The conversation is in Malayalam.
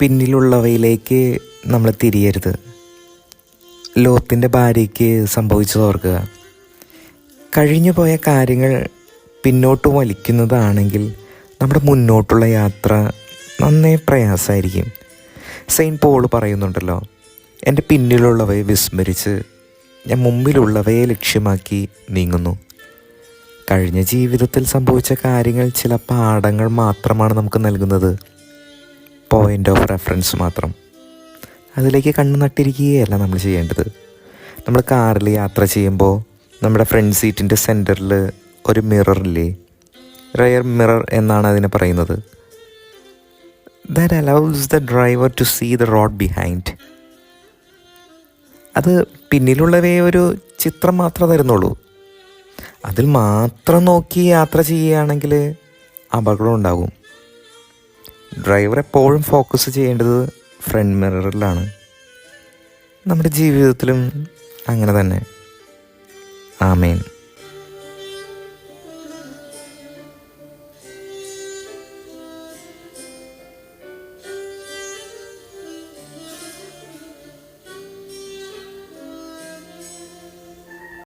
പിന്നിലുള്ളവയിലേക്ക് നമ്മൾ തിരിയരുത്. ലോത്തിന്റെ ഭാര്യയ്ക്ക് സംഭവിച്ചത് ഓർക്കുക. കഴിഞ്ഞു പോയ കാര്യങ്ങൾ പിന്നോട്ട് വലിക്കുന്നതാണെങ്കിൽ നമ്മുടെ മുന്നോട്ടുള്ള യാത്ര നന്നേ പ്രയാസമായിരിക്കും. സെയിന്റ് പോൾ പറയുന്നുണ്ടല്ലോ എന്റെ പിന്നിലുള്ളവയെ വിസ്മരിച്ച് ഞാൻ മുമ്പിലുള്ളവയെ ലക്ഷ്യമാക്കി നീങ്ങുന്നു. കഴിഞ്ഞ ജീവിതത്തിൽ സംഭവിച്ച കാര്യങ്ങൾ ചില പാഠങ്ങൾ മാത്രമാണ് നമുക്ക് നൽകുന്നത്. പോയിന്റ് ഓഫ് റെഫറൻസ് മാത്രം. അതിലേക്ക് കണ്ണു നട്ടിരിക്കുകയല്ല നമ്മൾ ചെയ്യേണ്ടത്. നമ്മൾ കാറിൽ യാത്ര ചെയ്യുമ്പോൾ നമ്മുടെ ഫ്രണ്ട് സീറ്റിന്റെ സെന്ററിൽ ഒരു മിററില്ലേ റയർ മിറർ എന്നാണ് അതിനെ പറയുന്നത്. That allows the driver to see the road behind അത് പിന്നിലുള്ളവയെ ഒരു ചിത്രം മാത്രമേ തരുന്നുള്ളൂ. അതിൽ മാത്രം നോക്കി യാത്ര ചെയ്യുകയാണെങ്കിൽ അപകടം ഉണ്ടാകും. ഡ്രൈവർ എപ്പോഴും ഫോക്കസ് ചെയ്യേണ്ടത് ഫ്രണ്ട് മിററിലാണ് നമ്മുടെ ജീവിതത്തിലും അങ്ങനെ തന്നെ. ആമേൻ.